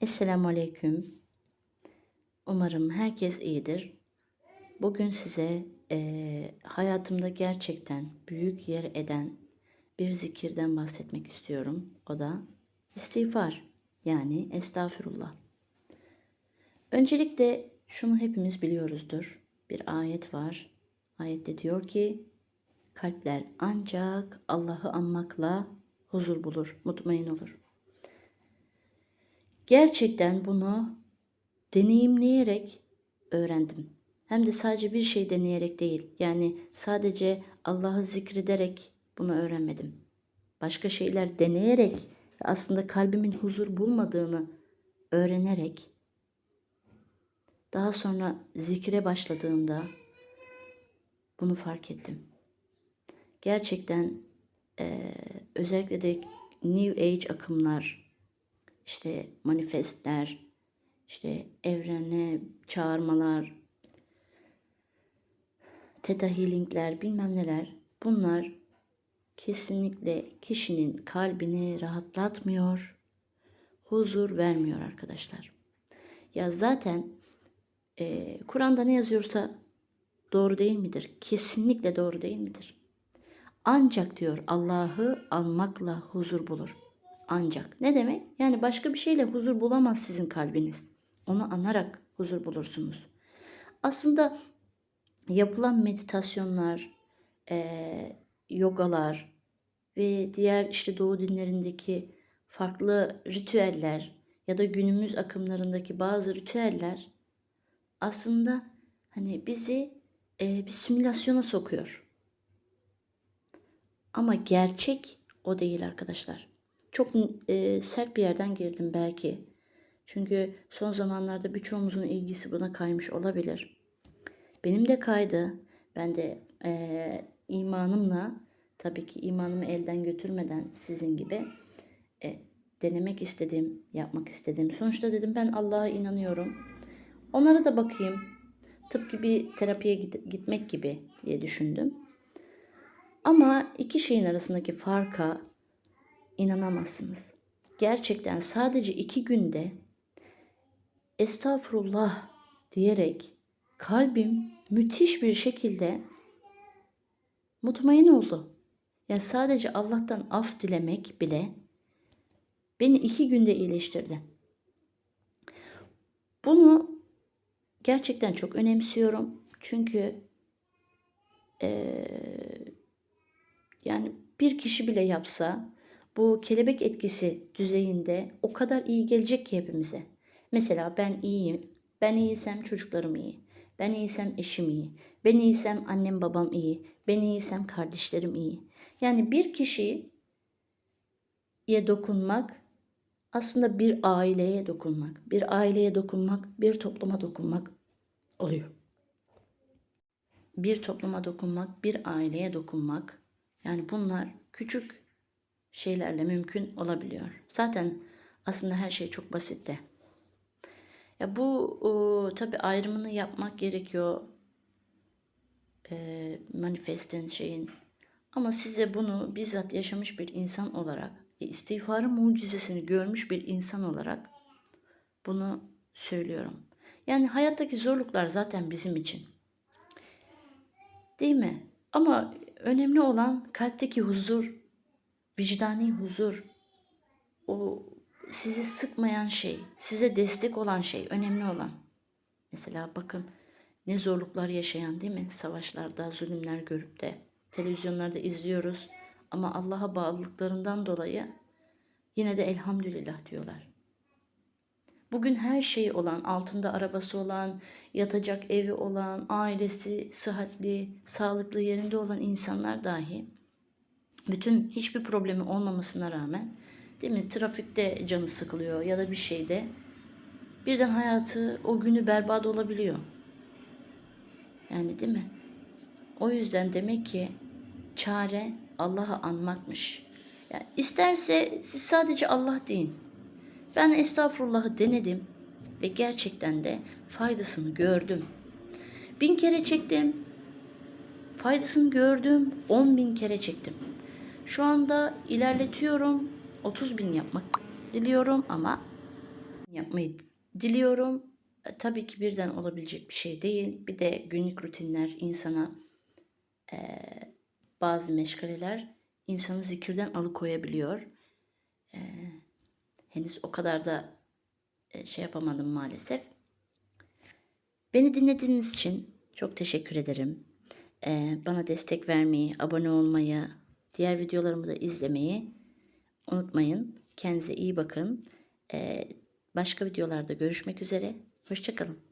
Esselamu Aleyküm. Umarım herkes iyidir. Bugün size eee, hayatımda gerçekten büyük yer eden bir zikirden bahsetmek istiyorum. O da istiğfar yani estağfirullah. Öncelikle şunu hepimiz biliyoruzdur. Bir ayet var. Ayette diyor ki kalpler ancak Allah'ı anmakla huzur bulur, mutmain olur. Gerçekten bunu deneyimleyerek öğrendim. Hem de sadece bir şey deneyerek değil. Yani sadece Allah'ı zikrederek bunu öğrenmedim. Başka şeyler deneyerek ve aslında kalbimin huzur bulmadığını öğrenerek daha sonra zikre başladığımda bunu fark ettim. Gerçekten eee, özellikle de New Age akımlar, işte manifestler, işte evrene çağırmalar, Theta Healing'ler bilmem neler bunlar kesinlikle kişinin kalbini rahatlatmıyor, huzur vermiyor arkadaşlar. Ya zaten e, Kur'an'da ne yazıyorsa doğru değil midir? Kesinlikle doğru değil midir? Ancak diyor Allah'ı anmakla huzur bulur. Ancak ne demek? Yani başka bir şeyle huzur bulamaz sizin kalbiniz. Onu anarak huzur bulursunuz. Aslında yapılan meditasyonlar, eee, yogalar ve diğer işte doğu dinlerindeki farklı ritüeller ya da günümüz akımlarındaki bazı ritüeller aslında hani bizi eee, bir simülasyona sokuyor. Ama gerçek o değil arkadaşlar. Çok eee, sert bir yerden girdim belki. Çünkü son zamanlarda birçoğumuzun ilgisi buna kaymış olabilir. Benim de kaydı. Ben de eee, imanımla tabii ki imanımı elden götürmeden sizin gibi e, denemek istedim, yapmak istedim. Sonuçta dedim ben Allah'a inanıyorum. Onlara da bakayım. Tıpkı bir terapiye gitmek gibi diye düşündüm. Ama iki şeyin arasındaki farka inanamazsınız. Gerçekten sadece iki günde estağfurullah diyerek kalbim müthiş bir şekilde mutmain oldu. Yani sadece Allah'tan af dilemek bile beni iki günde iyileştirdi. Bunu gerçekten çok önemsiyorum. Çünkü eee, yani bir kişi bile yapsa bu kelebek etkisi düzeyinde o kadar iyi gelecek ki hepimize. Mesela ben iyiyim. Ben iyiysem çocuklarım iyi. Ben iyiysem eşim iyi. Ben iyiysem annem babam iyi. Ben iyiysem kardeşlerim iyi. Yani bir kişiye dokunmak aslında bir aileye dokunmak. Bir aileye dokunmak, bir topluma dokunmak oluyor. Bir topluma dokunmak, bir aileye dokunmak. Yani bunlar küçük şeylerle mümkün olabiliyor. Zaten aslında her şey çok basit de. Ya bu o, tabii ayrımını yapmak gerekiyor e, manifestin şeyin. Ama size bunu bizzat yaşamış bir insan olarak, e, istiğfarın mucizesini görmüş bir insan olarak bunu söylüyorum. Yani hayattaki zorluklar zaten bizim için. Değil mi? Ama önemli olan kalpteki huzur, vicdani huzur, o sizi sıkmayan şey, size destek olan şey, önemli olan. Mesela bakın ne zorluklar yaşayan değil mi? Savaşlarda, zulümler görüp de televizyonlarda izliyoruz. Ama Allah'a bağlılıklarından dolayı yine de elhamdülillah diyorlar. Bugün her şey olan, altında arabası olan, yatacak evi olan, ailesi sıhhatli, sağlıklı yerinde olan insanlar dahi bütün hiçbir problemi olmamasına rağmen değil mi trafikte canı sıkılıyor ya da bir şeyde birden hayatı o günü berbat olabiliyor. Yani değil mi? O yüzden demek ki çare Allah'ı anmakmış. Yani isterse siz sadece Allah deyin. Ben estağfurullah'ı denedim ve gerçekten de faydasını gördüm. Bin kere çektim, faydasını gördüm, on bin kere çektim. Şu anda ilerletiyorum, 30 bin yapmak diliyorum ama yapmayı diliyorum. E, Tabii ki birden olabilecek bir şey değil. Bir de günlük rutinler insana e, bazı meşgaleler insanı zikirden alıkoyabiliyor. E, henüz o kadar da e, şey yapamadım maalesef. Beni dinlediğiniz için çok teşekkür ederim. E, bana destek vermeyi, abone olmayı, diğer videolarımı da izlemeyi unutmayın. Kendinize iyi bakın. E, başka videolarda görüşmek üzere. Hoşçakalın.